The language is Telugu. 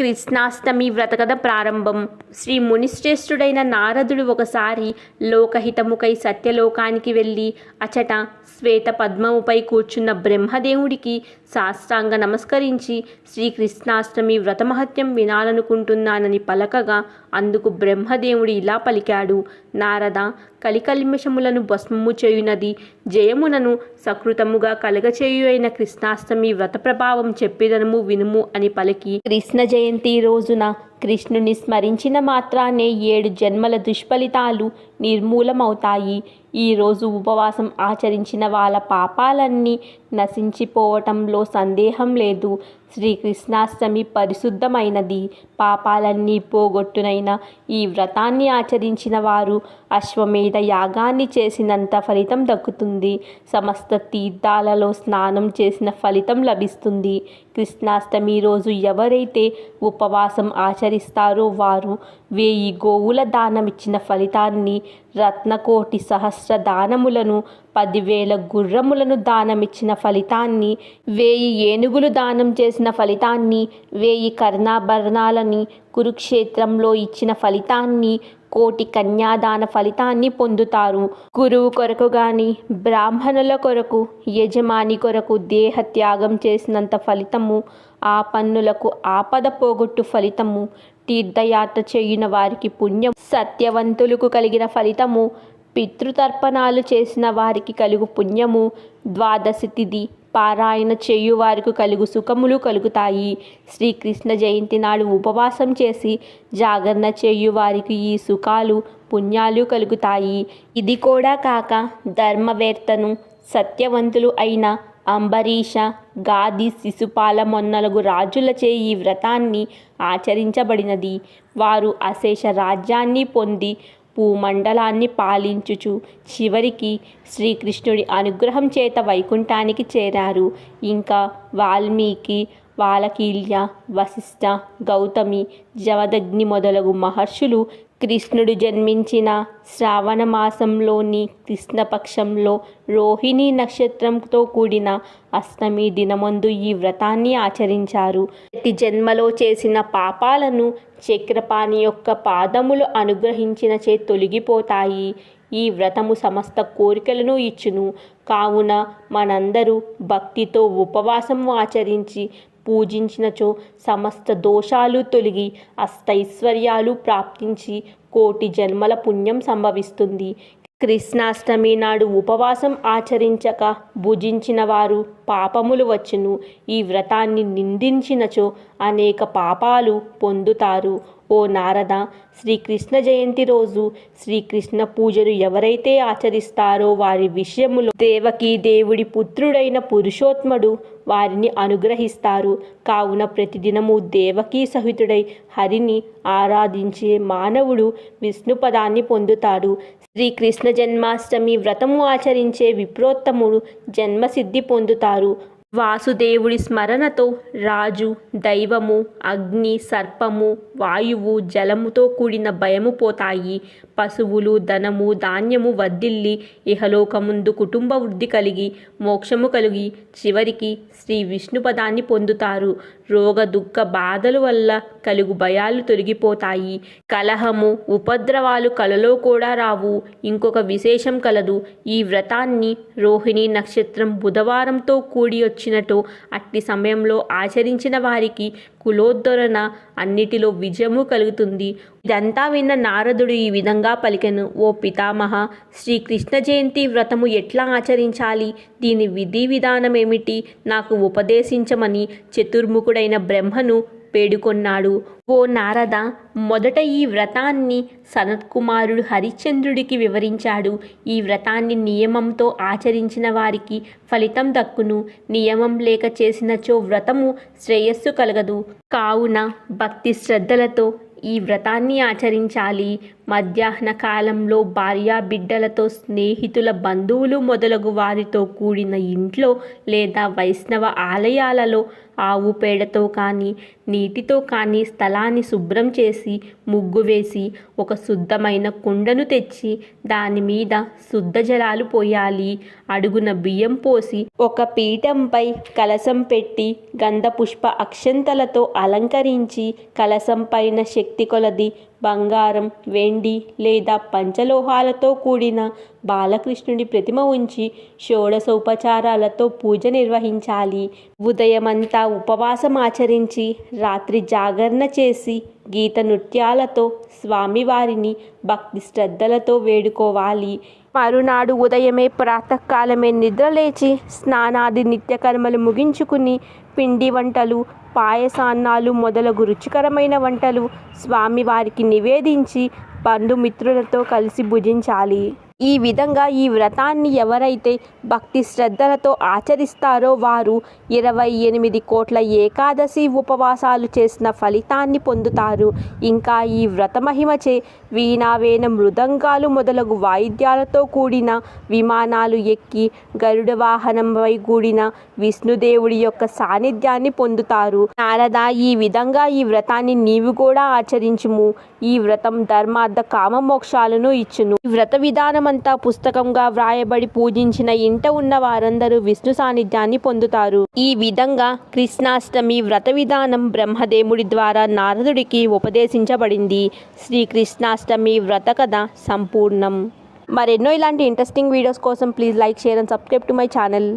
కృష్ణాష్టమి వ్రతకథ ప్రారంభం. శ్రీ మునిశ్రేష్ఠుడైన నారదుడు ఒకసారి లోకహితముకై సత్యలోకానికి వెళ్ళి అచట శ్వేత పద్మముపై కూర్చున్న బ్రహ్మదేవుడికి సాష్టాంగ నమస్కరించి శ్రీ కృష్ణాష్టమి వ్రతమహత్యం వినాలనుకుంటున్నానని పలకగా అందుకు బ్రహ్మదేవుడు ఇలా పలికాడు. నారద కలికల్మిషములను భస్మము చేయునది జయమునను సకృతముగా కలగచేయు అయిన కృష్ణాష్టమి వ్రత ప్రభావం చెప్పిదనము వినుము అని పలికి కృష్ణ జయంతి రోజున కృష్ణుని స్మరించిన మాత్రానే ఏడు జన్మల దుష్ఫలితాలు నిర్మూలమవుతాయి. ఈరోజు ఉపవాసం ఆచరించిన వాళ్ళ పాపాలన్నీ నశించిపోవటంలో సందేహం లేదు. శ్రీకృష్ణాష్టమి పరిశుద్ధమైనది. పాపాలన్నీ పోగొట్టునైన ఈ వ్రతాన్ని ఆచరించిన వారు అశ్వమేధ యాగాన్ని చేసినంత ఫలితం దక్కుతుంది. సమస్త తీర్థాలలో స్నానం చేసిన ఫలితం లభిస్తుంది. కృష్ణాష్టమి రోజు ఎవరైతే ఉపవాసం ఆచరిస్తారో వారు వేయి గోవుల దానమిచ్చిన ఫలితాన్ని రత్నకోటి సహస్ర దానములను పదివేల గుర్రములను దానమిచ్చిన ఫలితాన్ని వేయి ఏనుగులు దానం చేసిన ఫలితాన్ని వేయి కర్ణాభరణాలని కురుక్షేత్రంలో ఇచ్చిన ఫలితాన్ని కోటి కన్యాదాన ఫలితాన్ని పొందుతారు. గురువు కొరకు గాని బ్రాహ్మణుల కొరకు యజమాని కొరకు దేహ త్యాగం చేసినంత ఫలితము ఆ పన్నులకు ఆపద పోగొట్టు ఫలితము తీర్థయాత్ర చేయున వారికి పుణ్యం సత్యవంతులకు కలిగిన ఫలితము పితృతర్పణాలు చేసిన వారికి కలుగు పుణ్యము ద్వాదశి తిథి పారాయణ చేయు వారికి కలుగు సుఖములు కలుగుతాయి. శ్రీకృష్ణ జయంతి నాడు ఉపవాసం చేసి జాగరణ చేయు వారికి ఈ సుఖాలు పుణ్యాలు కలుగుతాయి. ఇది కూడా కాక ధర్మవేత్తను సత్యవంతులు అయిన అంబరీష గాది శిశుపాల మొన్నలగు రాజులచే ఈ వ్రతాన్ని ఆచరించబడినది. వారు అశేష రాజ్యాన్ని పొంది భూమండలాన్ని పాలించుచు చివరికి శ్రీకృష్ణుడి అనుగ్రహం చేత వైకుంఠానికి చేరారు. ఇంకా వాల్మీకి వాలకీల్య వశిష్ఠ గౌతమి జవదగ్ని మొదలగు మహర్షులు కృష్ణుడు జన్మించిన శ్రావణ మాసంలోని కృష్ణపక్షంలో రోహిణి నక్షత్రంతో కూడిన అష్టమి దినమందు ఈ వ్రతాన్ని ఆచరించారు. ప్రతి జన్మలో చేసిన పాపాలను చక్రపాణి యొక్క పాదములు అనుగ్రహించిన చే తొలగిపోతాయి. ఈ వ్రతము సమస్త కోరికలను ఇచ్చును. కావున మనందరూ భక్తితో ఉపవాసం ఆచరించి పూజించినచో సమస్త దోషాలు తొలగి అష్టైశ్వర్యాలు ప్రాప్తించి కోటి జన్మల పుణ్యం సంభవిస్తుంది. కృష్ణాష్టమి నాడు ఉపవాసం ఆచరించక భుజించిన వారు పాపములు వచ్చును. ఈ వ్రతాన్ని నిందించినచో అనేక పాపాలు పొందుతారు. ఓ నారద శ్రీకృష్ణ జయంతి రోజు శ్రీకృష్ణ పూజలు ఎవరైతే ఆచరిస్తారో వారి విషయములో దేవకి దేవుడి పుత్రుడైన పురుషోత్మడు వారిని అనుగ్రహిస్తారు. కావున ప్రతిదినము దేవకీ సహితుడై హరిని ఆరాధించే మానవుడు విష్ణు పదాన్ని పొందుతాడు. శ్రీకృష్ణ జన్మాష్టమి వ్రతము ఆచరించే విప్రోత్తముడు జన్మసిద్ధి పొందుతారు. వాసుదేవుడి స్మరణతో రాజు దైవము అగ్ని సర్పము వాయువు జలముతో కూడిన భయము పోతాయి. పశువులు ధనము ధాన్యము వర్ధిల్లి ఇహలోకముందు కుటుంబ వృద్ధి కలిగి మోక్షము కలిగి చివరికి శ్రీ విష్ణుపదాన్ని పొందుతారు. రోగ దుఃఖ బాధల వల్ల కలుగు భయాలు తొలగిపోతాయి. కలహము ఉపద్రవాలు కలలో కూడా రావు. ఇంకొక విశేషం కలదు. ఈ వ్రతాన్ని రోహిణి నక్షత్రం బుధవారంతో కూడి వచ్చినట్టు అట్టి సమయంలో ఆచరించిన వారికి కులోద్ధరణ అన్నిటిలో విజయము కలుగుతుంది. ఇదంతా విన్న నారదుడు ఈ విధంగా పలికెను ఓ పితామహ శ్రీకృష్ణ జయంతి వ్రతము ఎట్లా ఆచరించాలి? దీని విధి విధానం ఏమిటి నాకు ఉపదేశించమని చతుర్ముఖుడైన బ్రహ్మను పేడుకొన్నాడు. ఓ నారద మొదట ఈ వ్రతాన్ని సనత్కుమారుడు హరిశ్చంద్రుడికి వివరించాడు. ఈ వ్రతాన్ని నియమంతో ఆచరించిన వారికి ఫలితం దక్కును. నియమం లేక చేసినచో వ్రతము శ్రేయస్సు కలగదు. కావున భక్తి శ్రద్ధలతో ఈ వ్రతాన్ని ఆచరించాలి. మధ్యాహ్న కాలంలో భార్యా బిడ్డలతో స్నేహితుల బంధువులు మొదలగు వారితో కూడిన ఇంట్లో లేదా వైష్ణవ ఆలయాలలో ఆవు పేడతో కానీ నీటితో కానీ స్థలాన్ని శుభ్రం చేసి ముగ్గు వేసి ఒక శుద్ధమైన కుండను తెచ్చి దాని మీద శుద్ధ జలాలు పోయాలి. అడుగున బియ్యం పోసి ఒక పీఠంపై కలశం పెట్టి గంధ పుష్ప అక్షంతలతో అలంకరించి కలశం పైన శక్తి కొలది బంగారం వెండి లేదా పంచలోహాలతో కూడిన బాలకృష్ణుడి ప్రతిమ ఉంచి షోడశోపచారాలతో పూజ నిర్వహించాలి. ఉదయమంతా ఉపవాసం ఆచరించి రాత్రి జాగరణ చేసి గీత నృత్యాలతో స్వామివారిని భక్తి శ్రద్ధలతో వేడుకోవాలి. మరునాడు ఉదయమే ప్రాతకాలమే నిద్రలేచి స్నానాది నిత్యకర్మలు ముగించుకుని పిండి వంటలు పాయసాన్నాలు మొదలగు రుచికరమైన వంటలు స్వామివారికి నివేదించి బంధుమిత్రులతో కలిసి భుజించాలి. ఈ విధంగా ఈ వ్రతాన్ని ఎవరైతే భక్తి శ్రద్ధలతో ఆచరిస్తారో వారు ఇరవై ఎనిమిది కోట్ల ఏకాదశి ఉపవాసాలు చేసిన ఫలితాన్ని పొందుతారు. ఇంకా ఈ వ్రత మహిమచే వీణావేన మృదంగాలు మొదలగు వాయిద్యాలతో కూడిన విమానాలు ఎక్కి గరుడ వాహనంపై కూడిన విష్ణుదేవుడి యొక్క సాన్నిధ్యాన్ని పొందుతారు. నారద ఈ విధంగా ఈ వ్రతాన్ని నీవు కూడా ఆచరించుము. ఈ వ్రతం ధర్మార్థ కామ మోక్షాలను ఇచ్చును. ఈ వ్రత విధానం విధానమంతా పుస్తకంగా వ్రాయబడి పూజించిన ఇంట ఉన్న వారందరూ విష్ణు సాన్నిధ్యాన్ని పొందుతారు. ఈ విధంగా కృష్ణాష్టమి వ్రత విధానం బ్రహ్మదేవుడి ద్వారా నారదుడికి ఉపదేశించబడింది. శ్రీ కృష్ణాష్టమి వ్రత కథ సంపూర్ణం. మరెన్నో ఇలాంటి ఇంట్రెస్టింగ్ వీడియోస్ కోసం please like share and subscribe to my channel